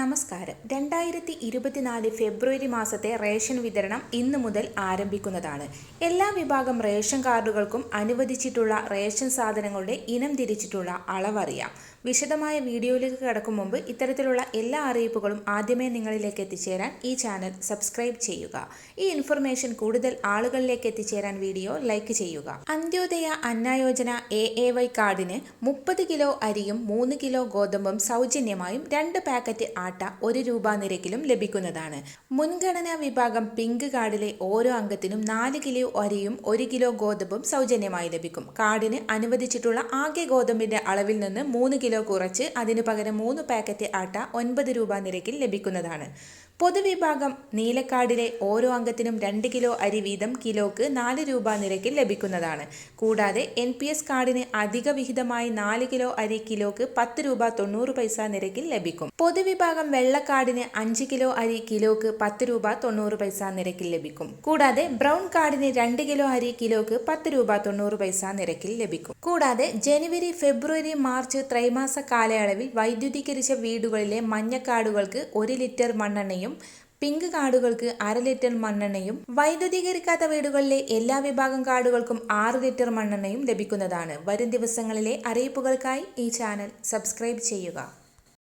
നമസ്കാരം. രണ്ടായിരത്തി ഇരുപത്തിനാല് ഫെബ്രുവരി മാസത്തെ റേഷൻ വിതരണം ഇന്നു മുതൽ ആരംഭിക്കുന്നതാണ്. എല്ലാ വിഭാഗം റേഷൻ കാർഡുകൾക്കും അനുവദിച്ചിട്ടുള്ള റേഷൻ സാധനങ്ങളുടെ ഇനം തിരിച്ചിട്ടുള്ള അളവറിയാം. വിശദമായ വീഡിയോയിലേക്ക് കടക്കും മുമ്പ് ഇത്തരത്തിലുള്ള എല്ലാ അറിയിപ്പുകളും ആദ്യമേ നിങ്ങളിലേക്ക് എത്തിച്ചേരാൻ ഈ ചാനൽ സബ്സ്ക്രൈബ് ചെയ്യുക. ഈ ഇൻഫർമേഷൻ കൂടുതൽ ആളുകളിലേക്ക് എത്തിച്ചേരാൻ വീഡിയോ ലൈക്ക് ചെയ്യുക. Antyodaya Anna Yojana A A Y കാർഡിന് മുപ്പത് കിലോ അരിയും മൂന്ന് കിലോ ഗോതമ്പും സൗജന്യമായും രണ്ട് പാക്കറ്റ് ആട്ട ഒരു രൂപ നിരക്കിലും ലഭിക്കുന്നതാണ്. മുൻഗണനാ വിഭാഗം പിങ്ക് കാർഡിലെ ഓരോ അംഗത്തിനും നാല് കിലോ അരിയും ഒരു കിലോ ഗോതമ്പും സൗജന്യമായി ലഭിക്കും. കാർഡിന് അനുവദിച്ചിട്ടുള്ള ആകെ ഗോതമ്പിന്റെ അളവിൽ നിന്ന് മൂന്ന് കിലോ കുറച്ച് അതിനു പകരം മൂന്ന് പാക്കറ്റ് ആട്ട ഒൻപത് രൂപ നിരക്കിൽ ലഭിക്കുന്നതാണ്. പൊതുവിഭാഗം നീലക്കാടിലെ ഓരോ അംഗത്തിനും രണ്ട് കിലോ അരി വീതം കിലോക്ക് നാല് രൂപ നിരക്കിൽ ലഭിക്കുന്നതാണ്. കൂടാതെ എൻ പി എസ് കാർഡിന് അധിക വിഹിതമായി നാല് കിലോ അരി കിലോക്ക് പത്ത് രൂപ തൊണ്ണൂറ് പൈസ നിരക്കിൽ ലഭിക്കും. പൊതുവിഭാഗം വെള്ളക്കാർഡിന് അഞ്ച് കിലോ അരി കിലോക്ക് പത്ത് രൂപ തൊണ്ണൂറ് പൈസ നിരക്കിൽ ലഭിക്കും. കൂടാതെ ബ്രൗൺ കാർഡിന് രണ്ട് കിലോ അരി കിലോക്ക് പത്ത് രൂപ തൊണ്ണൂറ് പൈസ നിരക്കിൽ ലഭിക്കും. കൂടാതെ ജനുവരി ഫെബ്രുവരി മാർച്ച് ത്രൈമാസ കാലയളവിൽ വൈദ്യുതീകരിച്ച വീടുകളിലെ മഞ്ഞക്കാടുകൾക്ക് ഒരു ലിറ്റർ മണ്ണെണ്ണയും പിങ്ക് കാർഡുകൾക്ക് അര ലിറ്റർ മണ്ണെണ്ണയും വൈദ്യുതീകരിക്കാത്ത വീടുകളിലെ എല്ലാ വിഭാഗം കാർഡുകൾക്കും ആറ് ലിറ്റർ മണ്ണെണ്ണയും ലഭിക്കുന്നതാണ്. വരും ദിവസങ്ങളിലെ അറിയിപ്പുകൾക്കായി ഈ ചാനൽ സബ്സ്ക്രൈബ് ചെയ്യുക.